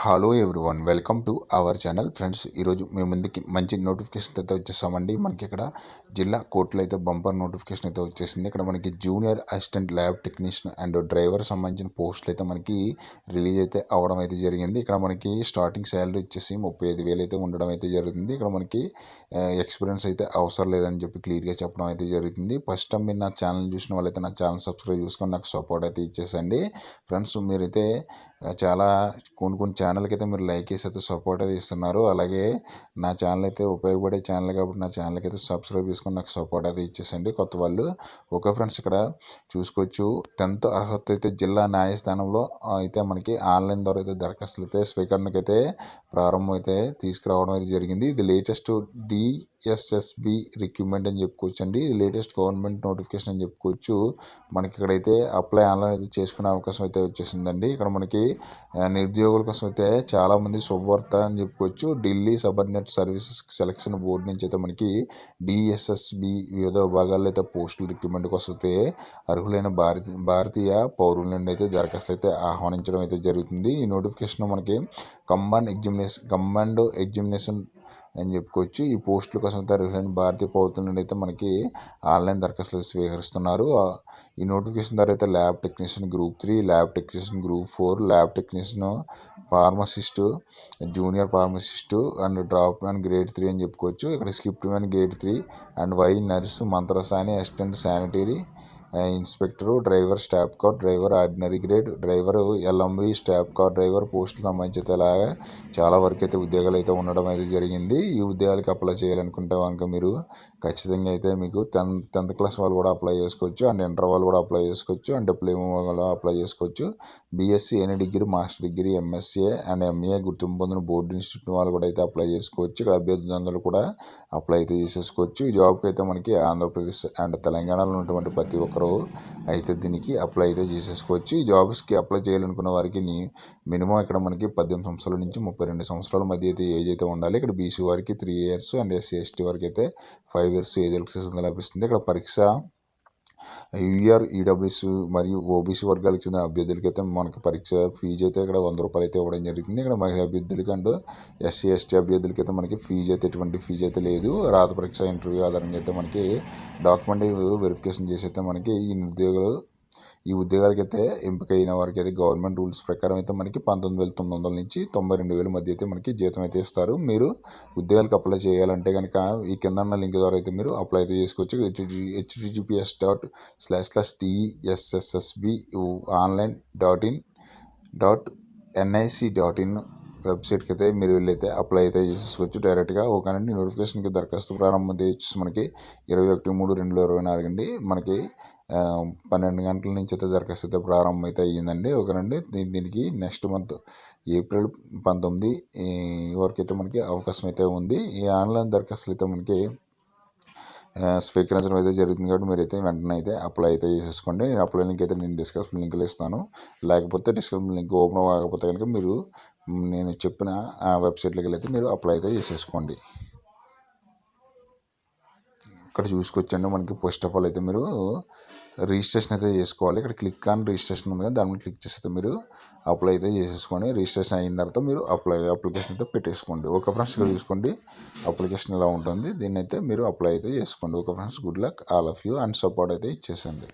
Hello everyone welcome to our channel friends ఈరోజు మేము ముందుకి మంచి నోటిఫికేషన్ అయితే వచ్చేసామండి మనకి ఇక్కడ జిల్లా కోర్టులో అయితే బంపర్ నోటిఫికేషన్ అయితే వచ్చేసింది. ఇక్కడ మనకి junior assistant lab technician and driver సంబంధించిన పోస్టులు అయితే మనకి రిలీజ్ అయితే అవడం అయితే జరిగింది. ఇక్కడ మనకి స్టార్టింగ్ శాలరీ వచ్చేసి ముప్పై ఐదు వేలు అయితే ఉండడం అయితే జరుగుతుంది. ఇక్కడ మనకి ఎక్స్పీరియన్స్ అయితే అవసరం లేదని చెప్పి క్లియర్గా చెప్పడం అయితే జరుగుతుంది. ఫస్ట్ టైం మీరు నా ఛానల్ చూసిన వాళ్ళైతే నా ఛానల్ సబ్స్క్రైబ్ చేసుకొని నాకు సపోర్ట్ అయితే ఇచ్చేసండి. ఫ్రెండ్స్ మీరైతే చాలా కొన్ని కొన్ని ఛానల్కి అయితే మీరు లైక్ చేసి అయితే సపోర్ట్ అయితే ఇస్తున్నారు. అలాగే నా ఛానల్ అయితే ఉపయోగపడే ఛానల్ కాబట్టి నా ఛానల్కి అయితే సబ్స్క్రైబ్ చేసుకొని నాకు సపోర్ట్ అయితే ఇచ్చేసండి. కొత్త వాళ్ళు ఓకే ఫ్రెండ్స్ ఇక్కడ చూసుకోవచ్చు. టెన్త్ అర్హత అయితే జిల్లా న్యాయస్థానంలో అయితే మనకి ఆన్లైన్ ద్వారా అయితే దరఖాస్తులు అయితే స్వీకరణకు అయితే ప్రారంభం అయితే తీసుకురావడం అయితే జరిగింది. ఇది లేటెస్ట్ డిఎస్ఎస్బి రిక్రూట్మెంట్ అని చెప్పుకోవచ్చు అండి ఇది లేటెస్ట్ గవర్నమెంట్ నోటిఫికేషన్ అని చెప్పుకోవచ్చు. మనకి ఇక్కడైతే అప్లై ఆన్లైన్ అయితే చేసుకునే అవకాశం అయితే వచ్చేసిందండి. ఇక్కడ మనకి నిరుద్యోగుల కోసం అయితే చాలామంది శుభవార్త అని చెప్పుకోవచ్చు. Delhi subordinate services selection board నుంచి అయితే మనకి డిఎస్ఎస్బి వివిధ విభాగాల్లో అయితే పోస్టుల రిక్రూట్మెంట్ కోసం అయితే అర్హులైన భారతీయ భారతీయ పౌరుల నుండి అయితే దరఖాస్తులు అయితే ఆహ్వానించడం అయితే జరుగుతుంది. ఈ నోటిఫికేషన్ మనకి కంబైన్ ఎగ్జామినేషన్ కంబైన్డ్ ఎగ్జామినేషన్ అని చెప్పుకోవచ్చు. ఈ పోస్టుల కోసం అర్హులైన భారతీయ పౌరుల నుండి అయితే మనకి ఆన్లైన్ దరఖాస్తులు స్వీకరిస్తున్నారు. ఈ నోటిఫికేషన్ ద్వారా అయితే lab technician group three lab technician group four lab technician pharmacist junior pharmacist and drop man grade three అని చెప్పుకోవచ్చు. ఇక్కడ skip man grade three and why nurse మంత్రసాని assistant sanitary inspector driver staff car driver ordinary grade driver LMV staff car driver పోస్టులు సంబంధించి అలాగా చాలా వరకు అయితే ఉద్యోగాలు అయితే ఉండడం అయితే జరిగింది. ఈ ఉద్యోగాలకు అప్లై చేయాలనుకుంటే కనుక మీరు ఖచ్చితంగా అయితే మీకు టెన్త్ టెన్త్ క్లాస్ వాళ్ళు కూడా అప్లై చేసుకోవచ్చు అండ్ ఇంటర్ వాళ్ళు కూడా అప్లై చేసుకోవచ్చు అండ్ డిప్లొమా వాళ్ళు అప్లై చేసుకోవచ్చు. BSc any degree master degree MSc and MA గుర్తింపు పొందిన బోర్డు ఇన్స్టిట్యూట్ వాళ్ళు కూడా అయితే అప్లై చేసుకోవచ్చు. ఇక్కడ అభ్యర్థులందరూ కూడా అప్లై అయితే చేసేసుకోవచ్చు. ఈ జాబ్కి అయితే మనకి ఆంధ్రప్రదేశ్ అండ్ తెలంగాణలో ఉన్నటువంటి ప్రతి ఒక్కరు అయితే దీనికి అప్లై అయితే చేసేసుకోవచ్చు. ఈ జాబ్స్కి అప్లై చేయాలనుకున్న వారికి మినిమం ఇక్కడ మనకి పద్దెనిమిది సంవత్సరాల నుంచి ముప్పై రెండు సంవత్సరాల మధ్య అయితే ఏజ్ అయితే ఉండాలి. ఇక్కడ బీసీ వారికి three years and SC ST వారికి అయితే ఫైవ్ ఇయర్స్ ఏజ్ ఎలక్ట్రిసిటీ లభిస్తుంది. ఇక్కడ పరీక్ష యూఆర్ ఈడబ్ల్యూసీ మరియు ఓబీసీ వర్గాలకు చెందిన అభ్యర్థులకి అయితే మనకి పరీక్ష ఫీజు అయితే ఇక్కడ వంద రూపాయలు అయితే ఇవ్వడం జరుగుతుంది. ఇక్కడ మహిళా అభ్యర్థులకి అండ్ ఎస్సీ ఎస్టీ అభ్యర్థులకి అయితే మనకి ఫీజు అయితే ఎటువంటి ఫీజు అయితే లేదు. రాత పరీక్ష ఇంటర్వ్యూ ఆధారంగా అయితే మనకి డాక్యుమెంట్ వెరిఫికేషన్ చేసి అయితే మనకి ఈ నిరుద్యోగులు ఈ ఉద్యోగాలకైతే అయిన వారికి అయితే గవర్నమెంట్ రూల్స్ ప్రకారం అయితే మనకి పంతొమ్మిది వేల తొమ్మిది వందల నుంచి తొంభై రెండు వేల మధ్య అయితే మనకి జీతం అయితే ఇస్తారు. మీరు ఉద్యోగాలకు అప్లై చేయాలంటే కనుక ఈ కింద ఉన్న లింక్ ద్వారా అయితే మీరు అప్లై అయితే చేసుకోవచ్చు. HTTPS dot slash slash TSSSB online dot in dot NIC dot in వెబ్సైట్కి అయితే మీరు వెళ్ళైతే అప్లై అయితే చేసేసుకోవచ్చు. డైరెక్ట్గా ఓకేనండి నోటిఫికేషన్కి దరఖాస్తు ప్రారంభం వచ్చేసి మనకి ఇరవై ఒకటి మూడు రెండు ఇరవై నాలుగు అండి. మనకి పన్నెండు గంటల నుంచి అయితే దరఖాస్తు అయితే ప్రారంభం అయితే అయ్యిందండి. ఒకనండి దీనికి నెక్స్ట్ మంత్ ఏప్రిల్ పంతొమ్మిది వరకు అయితే మనకి అవకాశం అయితే ఉంది. ఈ ఆన్లైన్ దరఖాస్తులు అయితే మనకి స్వీకరించడం అయితే జరుగుతుంది కాబట్టి మీరైతే వెంటనే అయితే అప్లై అయితే చేసేసుకోండి. నేను అప్లై లింక్ అయితే నేను డిస్క్రిప్షన్ లింక్లు ఇస్తాను. లేకపోతే డిస్క్రిప్షన్ లింక్ ఓపెన్ కాకపోతే కనుక మీరు నేను చెప్పిన ఆ వెబ్సైట్లోకి వెళ్ళి మీరు అప్లై అయితే చేసేసుకోండి. ఇక్కడ చూసుకొచ్చండి మనకి ఫస్ట్ ఆఫ్ ఆల్ అయితే మీరు రిజిస్ట్రేషన్ అయితే చేసుకోవాలి. ఇక్కడ క్లిక్ ఆన్ రిజిస్ట్రేషన్ ఉంది కదా దాని మీద క్లిక్ చేస్తే మీరు అప్లై అయితే చేసేసుకోండి. రిజిస్ట్రేషన్ అయిన తర్వాత మీరు అప్లై అప్లికేషన్ అయితే పెట్టేసుకోండి. ఒక ఫ్రెండ్స్ ఇక్కడ చూసుకోండి అప్లికేషన్ ఇలా ఉంటుంది దీన్ని అయితే మీరు అప్లై అయితే చేసుకోండి. ఒక friends good luck all of you and support అయితే ఇచ్చేసండి.